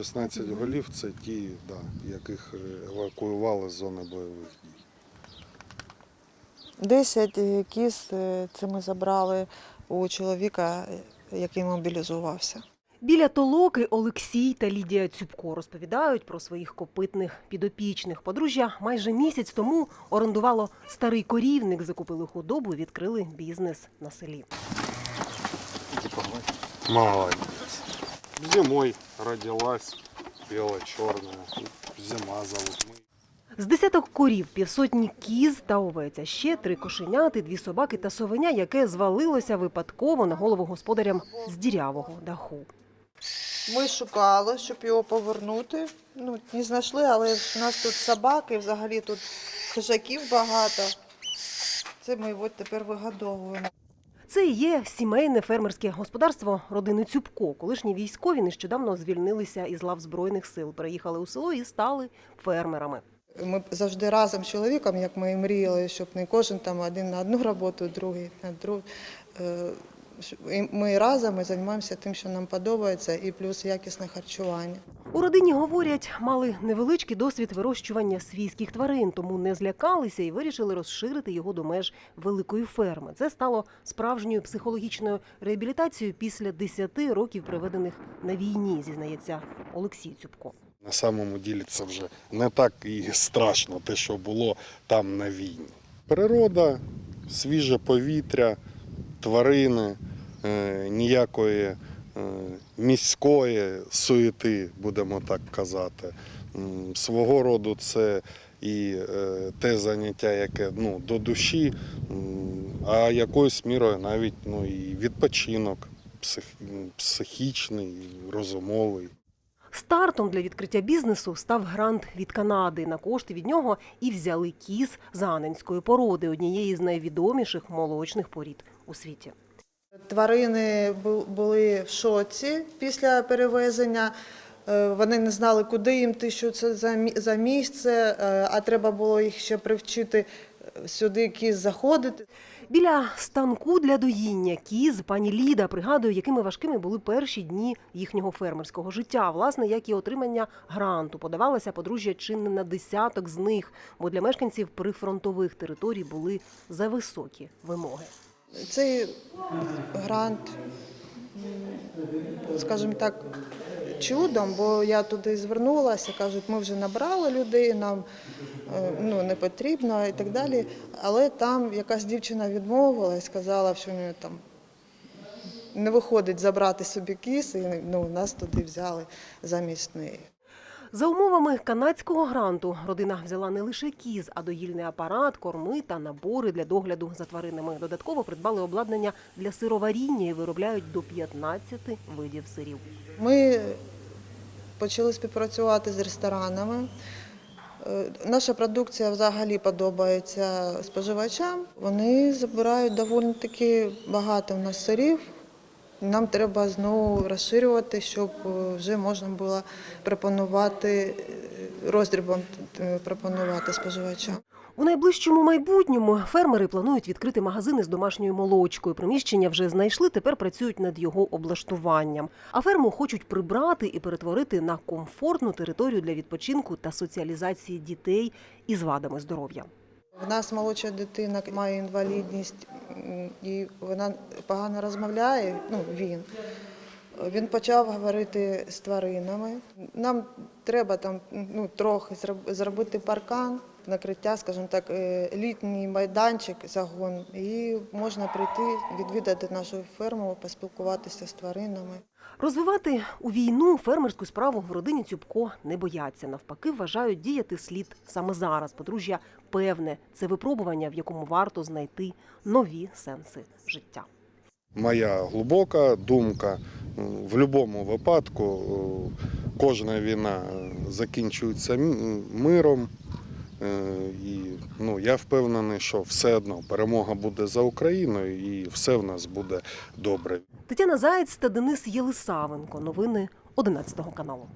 16 голів це ті, да, яких е, евакуювали з зони бойових дій. 10 кіз е, це ми забрали у чоловіка, е, який мобілізувався. Біля толоки Олексій та Лідія Цюбко розповідають про своїх копитних підопічних. Подружжя майже місяць тому орендувало старий корівник, закупили худобу, і відкрили бізнес на селі. Молодець. Зимой родилась біло-чорна, зима зовут. З десяток корів, півсотні кіз та овець, а ще три кошеняти, дві собаки та совеня, яке звалилося випадково на голову господарям з дірявого даху. Ми шукали, щоб його повернути. Ну, не знайшли, але в нас тут собаки, взагалі тут хижаків багато. Це ми його тепер вигодовуємо. Це і є сімейне фермерське господарство родини Цюбко. Колишні військові нещодавно звільнилися із лав збройних сил, переїхали у село і стали фермерами. Ми завжди разом з чоловіком, як ми мріяли, щоб не кожен там один на одну роботу, другий на другу. Е, Ми разом і займаємося тим, що нам подобається, і плюс якісне харчування. У родині говорять, мали невеличкий досвід вирощування свійських тварин, тому не злякалися і вирішили розширити його до меж великої ферми. Це стало справжньою психологічною реабілітацією після 10 років проведених на війні, зізнається Олексій Цюбко. на самому ділі це вже не так і страшно, те, що було там на війні. Природа, свіже повітря, тварини, е, ніякої міської суєти, будемо так казати. Свого роду це і е, те заняття, яке ну, до душі, а якоюсь мірою навіть ну, і відпочинок псих, психічний, розумовий. Стартом для відкриття бізнесу став грант від Канади. На кошти від нього і взяли кіз заненської породи, однієї з найвідоміших молочних порід у світі. Тварини були в шоці після перевезення. Е, Вони не знали, куди їм ти, що це за місце, е, а треба було їх ще привчити е, сюди кіз заходити. Біля станку для доїння кіз пані Ліда пригадує, якими важкими були перші дні їхнього фермерського життя. Власне, як і отримання гранту. Подавалося подружжя чи не на десяток з них, бо для мешканців прифронтових територій були зависокі вимоги. Цей грант, скажімо так, чудом, бо я туди звернулася, кажуть, ми вже набрали людей, нам е, ну, не потрібно і так далі. Але там якась дівчина відмовилась, сказала, що ну, там не виходить забрати собі кіс, і ну, нас туди взяли замість неї. За умовами канадського гранту родина взяла не лише кіз, а доїльний апарат, корми та набори для догляду за тваринами. Додатково придбали обладнання для сироваріння і виробляють до 15 видів сирів. Ми почали співпрацювати з ресторанами. Е, Наша продукція взагалі подобається споживачам. Вони забирають доволі таки багато в нас сирів. Нам треба знову розширювати, щоб е, вже можна було пропонувати е, роздрібом е, пропонувати споживачам. У найближчому майбутньому фермери планують відкрити магазини з домашньою молочкою. Приміщення вже знайшли, тепер працюють над його облаштуванням. А ферму хочуть прибрати і перетворити на комфортну територію для відпочинку та соціалізації дітей із вадами здоров'я. У нас молодша дитина має інвалідність і вона погано розмовляє. Ну він. Він почав говорити з тваринами. Нам треба там ну, трохи зроб- зробити паркан, накриття, скажімо так, е, літній майданчик, загон. І можна прийти, відвідати нашу ферму, поспілкуватися з тваринами. Розвивати у війну фермерську справу в родині Цюбко не бояться. Навпаки, вважають діяти слід саме зараз. Подружжя певне це випробування, в якому варто знайти нові сенси життя. Моя глибока думка в будь-якому випадку кожна війна закінчується миром. Е, І ну, я впевнений, що все одно перемога буде за Україною і все в нас буде добре. Тетяна Заєць та Денис Єлисавенко. Новини 11 каналу.